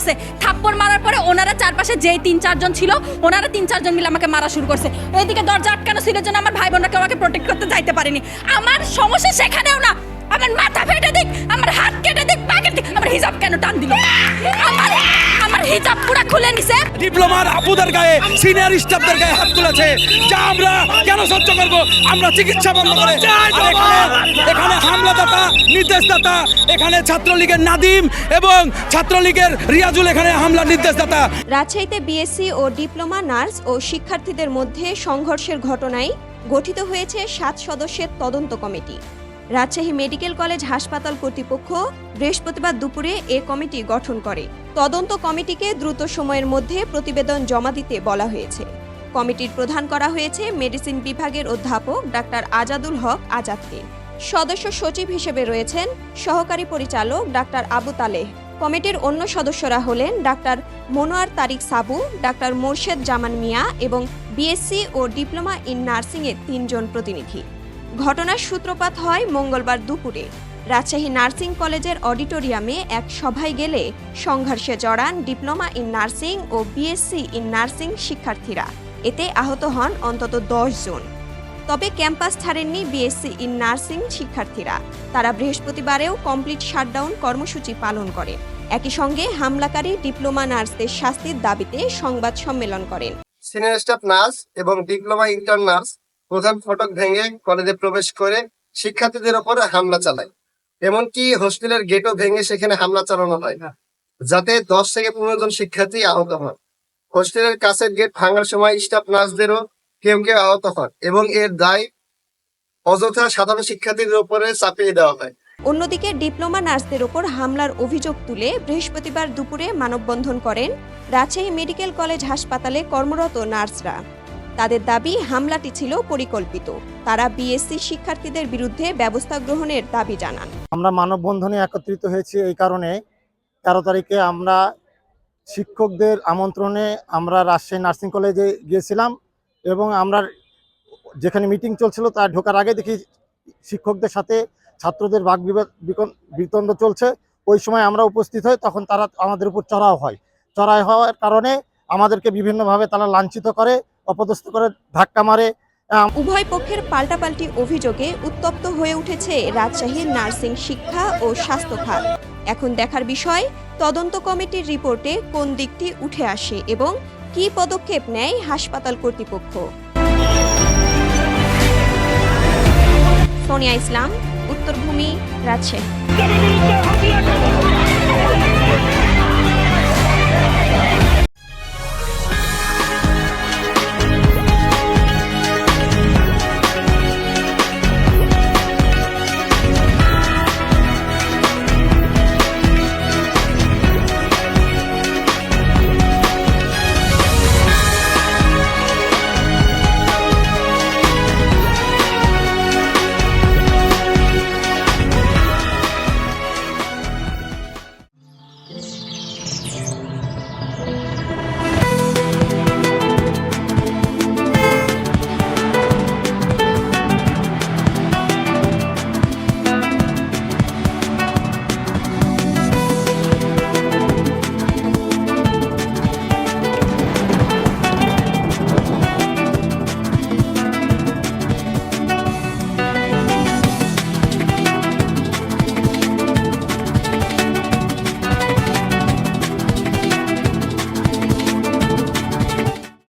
মারছে থাপ্পড় মারার পরে ওনারা চারপাশে যেই তিন, চারজন ছিল, ওনারা তিন, চারজন মিলে আমাকে মারা শুরু করছে। এইদিকে দরজা আটকানো ছিল জন্য আমার ভাই বোনরা কেউ আমাকে প্রোটেক্ট করতে যাইতে পারেনি। আমার সমস্যা সেখানেও না। আমার মাথা ফেটে দিক, আমার হাত কেটে দিক আমার হিজাব কেন টান দিল? আমার আমার হিজাব পুরো খুলে নিছে। ডিপ্লোমার আপুদের গায়ে সিনিয়র স্টাফদের গায়ে হাত তুলেছে। যা আমরা কেন সহ্য করব? আমরা চিকিৎসা বন্ধ করে। এখানে এখানে হামলাদাতা নির্দেশদাতা এখানে ছাত্রলীগের নাদিম এবং ছাত্রলীগের রিয়াজুল এখানে হামলা নির্দেশদাতা। রাজশাহীতে বিএসসি ও ডিপ্লোমা নার্স ও শিক্ষার্থীদের মধ্যে সংঘর্ষের ঘটনায় গঠিত হয়েছে সাত সদস্যের তদন্ত কমিটি। রাজশাহী মেডিকেল কলেজ হাসপাতাল কর্তৃপক্ষ বৃহস্পতিবার দুপুরে এ কমিটি গঠন করে। তদন্ত কমিটিকে দ্রুত সময়ের মধ্যে প্রতিবেদন জমা দিতে বলা হয়েছে। কমিটির প্রধান করা হয়েছে মেডিসিন বিভাগের অধ্যাপক ডাক্তার আজাদুল হক আজাদকে। সদস্য সচিব হিসেবে রয়েছেন সহকারী পরিচালক ডাক্তার আবু তালেহ। কমিটির অন্য সদস্যরা হলেন ডাক্তার মনোয়ার তারিক সাবু, ডাক্তার মোর্শেদ জামান মিয়া এবং বিএসসি ও ডিপ্লোমা ইন নার্সিংয়ের তিনজন প্রতিনিধি। ঘটনার সূত্রপাত হয় মঙ্গলবার দুপুরে। রাজশাহী নার্সিং কলেজের অডিটোরিয়ামে এক সভায় গেলে সংঘর্ষে জড়ান ডিপ্লোমা ইন নার্সিং ও বিএসসি ইন নার্সিং শিক্ষার্থীরা। এতে আহত হন অন্তত দশ জন। তবে ক্যাম্পাস ছাড়েননি বিএসসি ইন নার্সিং শিক্ষার্থীরা। তারা বৃহস্পতিবারেও কমপ্লিট শাটডাউন কর্মসূচি পালন করে। একই সঙ্গে হামলাকারী ডিপ্লোমা নার্সদের শাস্তির দাবিতে সংবাদ সম্মেলন করেন। সিনিয়র স্টাফ নার্স এবং ডিপ্লোমা ইন্টার্ন নার্স প্রধান ফটক ভেঙে কলেজে প্রবেশ করে শিক্ষার্থীদের ওপর হামলা চালায়। এমনকি হোস্টেলের গেটও ভেঙে সেখানে হামলা চালানো হয় যাতে দশ থেকে পনেরো জন শিক্ষার্থী আহত হন। হোস্টেলের কাছের গেট ভাঙার সময় স্টাফ নার্সদেরও কেউ কেউ আহত হন এবং এর দায় অযথা সাধারণ শিক্ষার্থীদের উপরে চাপিয়ে দেওয়া হয়। অন্যদিকে ডিপ্লোমা নার্সদের ওপর হামলার অভিযোগ তুলে বৃহস্পতিবার দুপুরে মানববন্ধন করেন রাজশাহী মেডিকেল কলেজ হাসপাতালে কর্মরত নার্সরা। তাদের দাবি হামলাটি ছিল পরিকল্পিত। তারা বিএসসি শিক্ষার্থীদের বিরুদ্ধে ব্যবস্থা গ্রহণের দাবি জানান। আমরা মানববন্ধনে একত্রিত হয়েছি এই কারণে তেরো তারিখে আমরা শিক্ষকদের আমন্ত্রণে আমরা রাজশাহী নার্সিং কলেজে গিয়েছিলাম এবং আমরা যেখানে মিটিং চলছিল তার ঢোকার আগে দেখি শিক্ষকদের সাথে ছাত্রদের বাক বিতন্ড চলছে। ওই সময় আমরা উপস্থিত হই, তখন তারা আমাদের উপর চড়াও হয়। চড়াই হওয়ার কারণে আমাদেরকে বিভিন্নভাবে তারা লাঞ্ছিত করে অপদস্থ করে ধাক্কা মারে। উভয় পক্ষের পাল্টাপাল্টি অভিযোগে উত্তপ্ত হয়ে উঠেছে রাজশাহীর নার্সিং শিক্ষা ও স্বাস্থ্য খাত এখন দেখার বিষয়, তদন্ত কমিটির রিপোর্টে কোন দিকটি উঠে আসে এবং কি পদক্ষেপ নেয় হাসপাতাল কর্তৃপক্ষ। সোনিয়া ইসলাম, উত্তরভূমি, রাজশাহী।